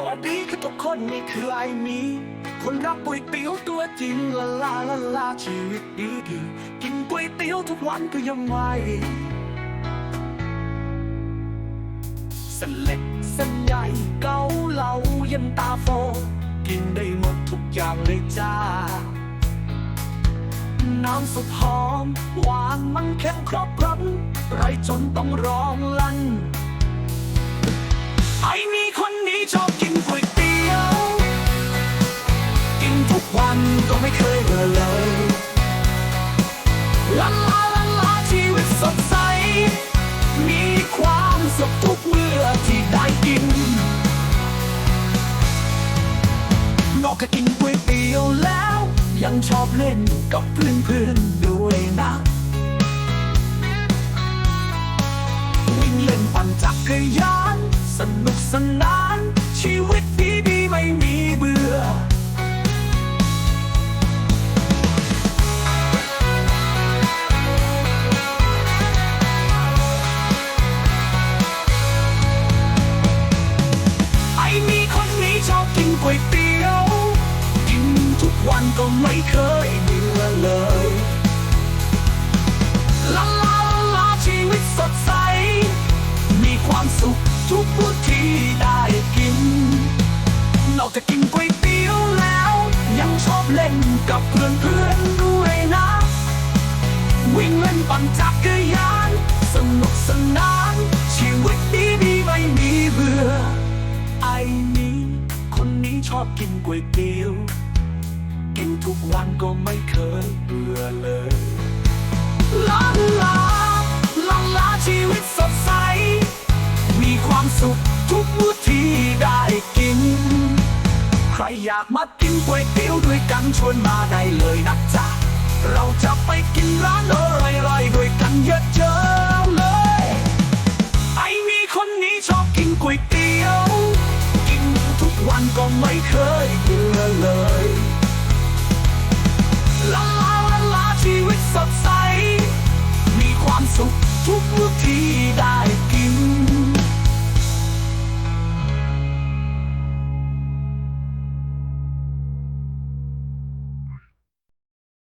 สวัสดีคือทุกคนนี่คือไอมีคนรักก๋วยเตี๋ยวตัวจริงละลาละลาชีวิตดีดีกินก๋วยเตี๋ยวทุกวันก็ยังไหวเส้นเล็กเส้นใหญ่เกาเหลาย็นตาโฟ กินได้หมดทุกอย่างเลยจ้า น้ำสุดหอมหวานมันเข้มครบรสไรจนต้องร้องลั่นไอ้นี่ ชอบกินก๋วยเตี๋ยว กินทุกวันก็ไม่เคยเบื่อเลยลาลาลาลาชีวิตสดใส มีความสุขทุกเมื่อที่ได้กิน นอกจากกินก๋วยเตี๋ยวแล้ว ยังชอบเล่นกับเพื่อนๆด้วยนะวิ่งเล่นปั่นจักรยาน สนุกสนาน ชีวิตดี อบเล่นกับเพื่อนด้วยนะ วิ่งเล่นปั่นจักรยาน สนุกสนาน ชีวิตดีดีไม่มีเบื่อ ไอ้นี้คนนี้ชอบกินก๋วยเตี๋ยว กินทุกวันก็ไม่เคยเบื่อเลยลาลาลาลาชีวิตสดใส มีความสุข อยากมากินก๋วยเตี๋ยวด้วยกันชวนมาได้เลยนะจ๊ะ เราจะไปกินร้านอร่อยๆด้วยกันเยอะเจอเลย ไอ้มีคนนี้ชอบกินก๋วยเตี๋ยว กินทุกวันก็ไม่เคยเบื่อเลย